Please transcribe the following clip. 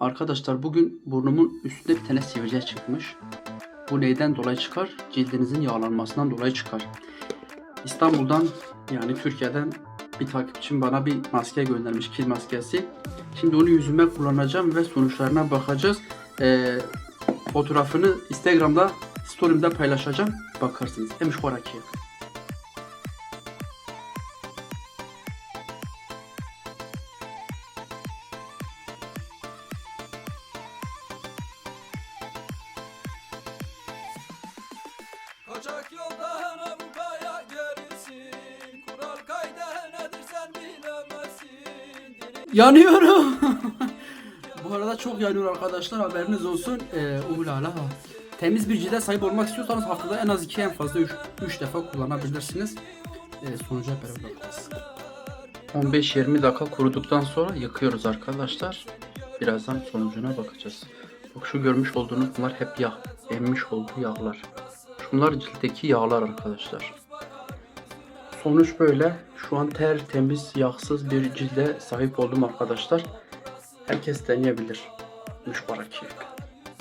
Arkadaşlar bugün burnumun üstünde bir tane sivilce çıkmış. Bu neyden dolayı çıkar? Cildinizin yağlanmasından dolayı çıkar. İstanbul'dan yani Türkiye'den bir takipçim bana bir maske göndermiş kil maskesi. Şimdi onu yüzüme kullanacağım ve sonuçlarına bakacağız. Ee, fotoğrafını Instagram'da story'imde paylaşacağım. Bakarsınız. Emiş Kaçak yoldan Avrupa'ya gelirsin Kural kayda nedir sen bilemezsin Yanıyorum. Bu arada çok yanıyor arkadaşlar haberiniz olsun. Ee, ulala. Temiz bir cilde sahip olmak istiyorsanız haftada en az 2 en fazla 3 defa kullanabilirsiniz. Ee, sonuca beraber bakacağız. 15-20 dakika kuruduktan sonra yıkıyoruz arkadaşlar. Birazdan sonucuna bakacağız. Bak şu görmüş olduğunuz bunlar hep yağ. Emmiş olduğu yağlar. Şunlar ciltteki yağlar arkadaşlar. Sonuç böyle. Şu an tertemiz, yağsız bir cilde sahip oldum arkadaşlar. Herkes deneyebilir. Müşbarak